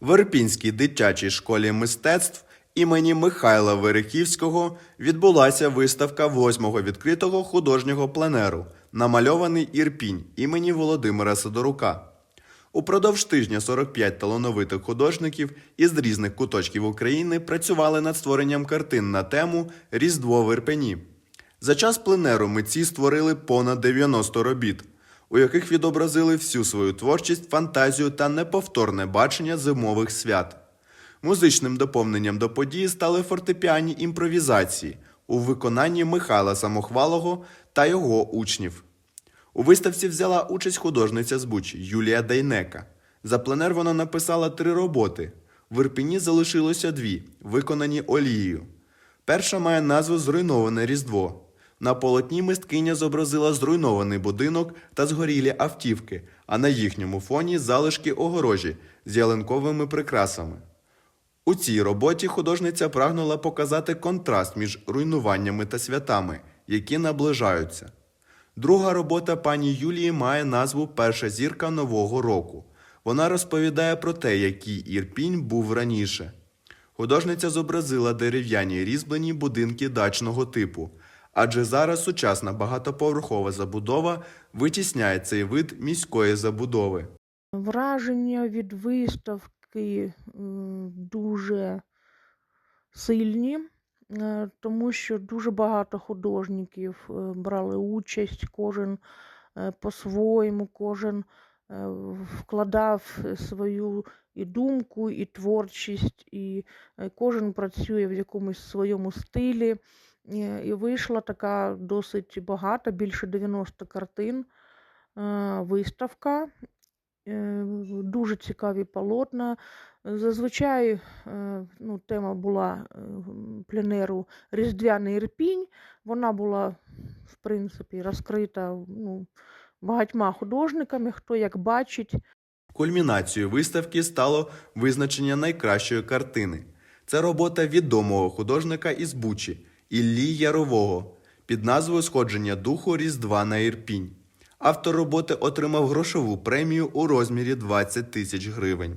В Ірпінській дитячій школі мистецтв імені Михайла Верехівського відбулася виставка восьмого відкритого художнього пленеру Намальований Ірпінь імені Володимира Сидорука. Упродовж тижня 45 талановитих художників із різних куточків України працювали над створенням картин на тему Різдво в Ірпені. За час пленеру митці створили понад 90 робіт, у яких відобразили всю свою творчість, фантазію та неповторне бачення зимових свят. Музичним доповненням до події стали фортепіані імпровізації у виконанні Михайла Самохвалого та його учнів. У виставці взяла участь художниця з Бучі Юлія Дайнека. За пленер вона написала три роботи. В Ірпіні залишилося дві, виконані олією. Перша має назву Зруйноване Різдво. На полотні мисткиня зобразила зруйнований будинок та згорілі автівки, а на їхньому фоні залишки огорожі з ялинковими прикрасами. У цій роботі художниця прагнула показати контраст між руйнуваннями та святами, які наближаються. Друга робота пані Юлії має назву Перша зірка нового року. Вона розповідає про те, який Ірпінь був раніше. Художниця зобразила дерев'яні різьблені будинки дачного типу, адже зараз сучасна багатоповерхова забудова витісняє цей вид міської забудови. Враження від виставки дуже сильні, е, тому що дуже багато художників е, брали участь, кожен е, по-своєму, кожен вкладав свою і думку, і творчість, і кожен працює в якомусь своєму стилі. Е, І вийшла така досить багата, більше 90 картин е, виставка. Е, Дуже цікаві полотна. Зазвичай ну, тема була пленеру Різдвяний Ірпінь. Вона була, в принципі, розкрита ну, багатьма художниками, хто як бачить. Кульмінацією виставки стало визначення найкращої картини. Це робота відомого художника із Бучі Іллі Ярового під назвою Сходження духу Різдва на Ірпінь. Автор роботи отримав грошову премію у розмірі 20 тисяч гривень.